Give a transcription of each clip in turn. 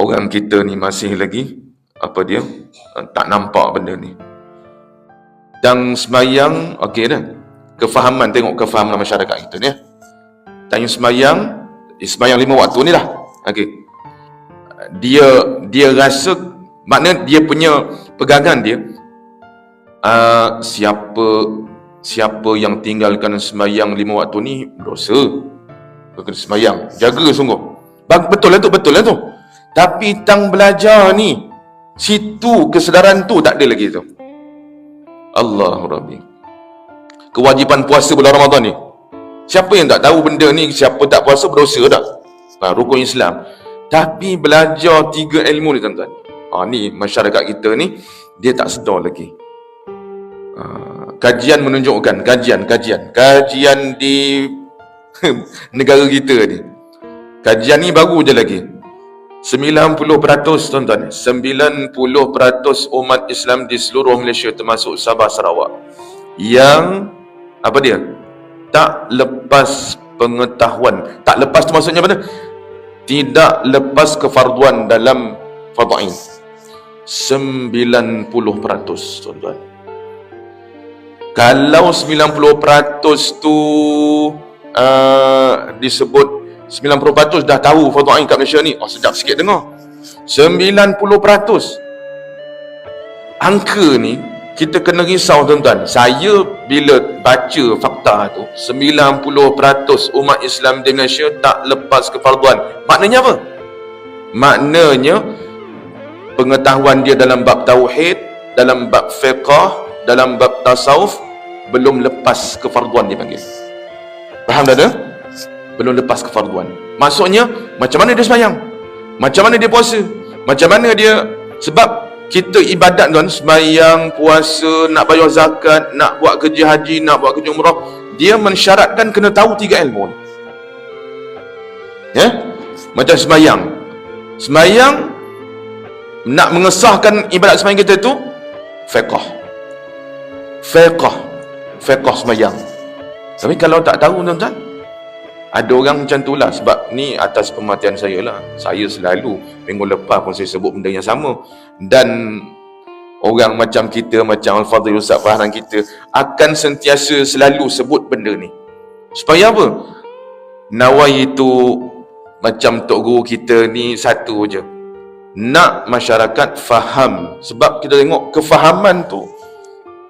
orang kita ni masih lagi apa dia? Uh, tak nampak benda ni. Dan semayang okey dah. Kefahaman tengok kefahaman masyarakat kita ni ya. tanya semayang eh, semayang lima waktu ni lah okey. Dia dia rasa makna dia punya pegangan dia uh, siapa siapa yang tinggalkan semayang lima waktu ni berdosa kena semayang. Jaga sungguh. Betul lah tu betul lah tu tapi tang belajar ni situ kesedaran tu tak ada lagi tu. Allahu Rabbi. Kewajipan puasa bulan Ramadan ni. Siapa yang tak tahu benda ni siapa tak puasa berdosa tak? Ha, rukun Islam. Tapi belajar tiga ilmu ni tuan-tuan. Ha, ni masyarakat kita ni dia tak sedar lagi. Ha, kajian menunjukkan kajian kajian. Kajian di negara kita ni. Kajian ni baru je lagi 90% tuan-tuan. 90% umat Islam di seluruh Malaysia termasuk Sabah Sarawak yang apa dia? Tak lepas pengetahuan. Tak lepas tu maksudnya apa? Tidak lepas kefarduan dalam fardu ain. 90% tuan-tuan. Kalau 90% tu uh, disebut 90% dah tahu fardu ain kat Malaysia ni. Oh sedap sikit dengar. 90% angka ni kita kena risau tuan-tuan. Saya bila baca fakta tu 90% umat Islam di Malaysia tak lepas kefarduan. Maknanya apa? maknanya pengetahuan dia dalam bab tauhid dalam bab fiqah dalam bab tasawuf belum lepas kefarduan dipanggil faham tak ada? Belum lepas kefarduan. Maksudnya macam mana dia semayang? Macam mana dia puasa? Macam mana dia sebab kita ibadat tuan sembahyang puasa nak bayar zakat nak buat kerja haji nak buat kerja umrah dia mensyaratkan kena tahu tiga ilmu ya? Macam sembahyang sembahyang nak mengesahkan ibadat sembahyang kita tu fiqh fiqh fiqh sembahyang tapi kalau tak tahu tuan-tuan ada orang macam tu lah sebab ni atas pematian saya lah. Saya selalu minggu lepas pun saya sebut benda yang sama. Dan orang macam kita macam Al-Fadhil Ustaz Fahran kita akan sentiasa selalu sebut benda ni. Supaya apa? Nawai itu macam tok guru kita ni satu je. Nak masyarakat faham. Sebab kita tengok kefahaman tu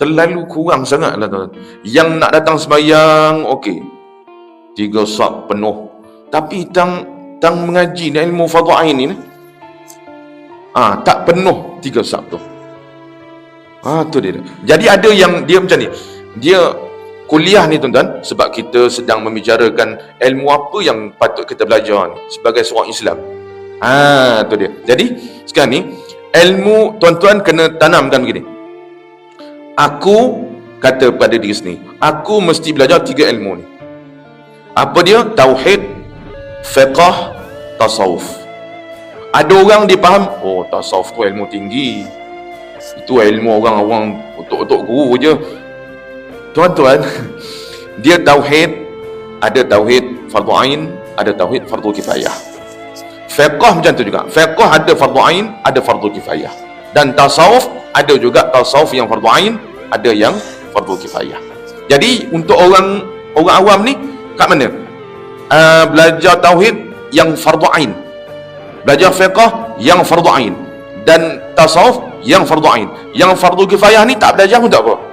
terlalu kurang sangat lah tuan yang nak datang sembahyang okey tiga sak penuh. Tapi tang tang mengaji ni ilmu fardhu ain ni ah tak penuh tiga sak tu. Ah tu dia jadi ada yang dia macam ni. Dia kuliah ni tuan-tuan sebab kita sedang membicarakan ilmu apa yang patut kita belajar ni sebagai seorang Islam. Ah tu dia. Jadi sekarang ni ilmu tuan-tuan kena tanamkan begini. Aku kata pada diri sendiri aku mesti belajar tiga ilmu ni apa dia? Tauhid, fiqh, tasawuf. Ada orang dia faham, oh tasawuf tu ilmu tinggi. Itu ilmu orang-orang untuk-untuk guru je. Tuan-tuan, dia tauhid, ada tauhid fardu ain, ada tauhid fardu kifayah. Fiqh macam tu juga. Fiqh ada fardu ain, ada fardu kifayah. Dan tasawuf ada juga tasawuf yang fardu ain, ada yang fardu kifayah. Jadi untuk orang orang awam ni kat mana? Uh, belajar tauhid yang fardu ain. Belajar fiqh yang fardu ain dan tasawuf yang fardu ain. Yang fardu kifayah ni tak belajar pun tak apa.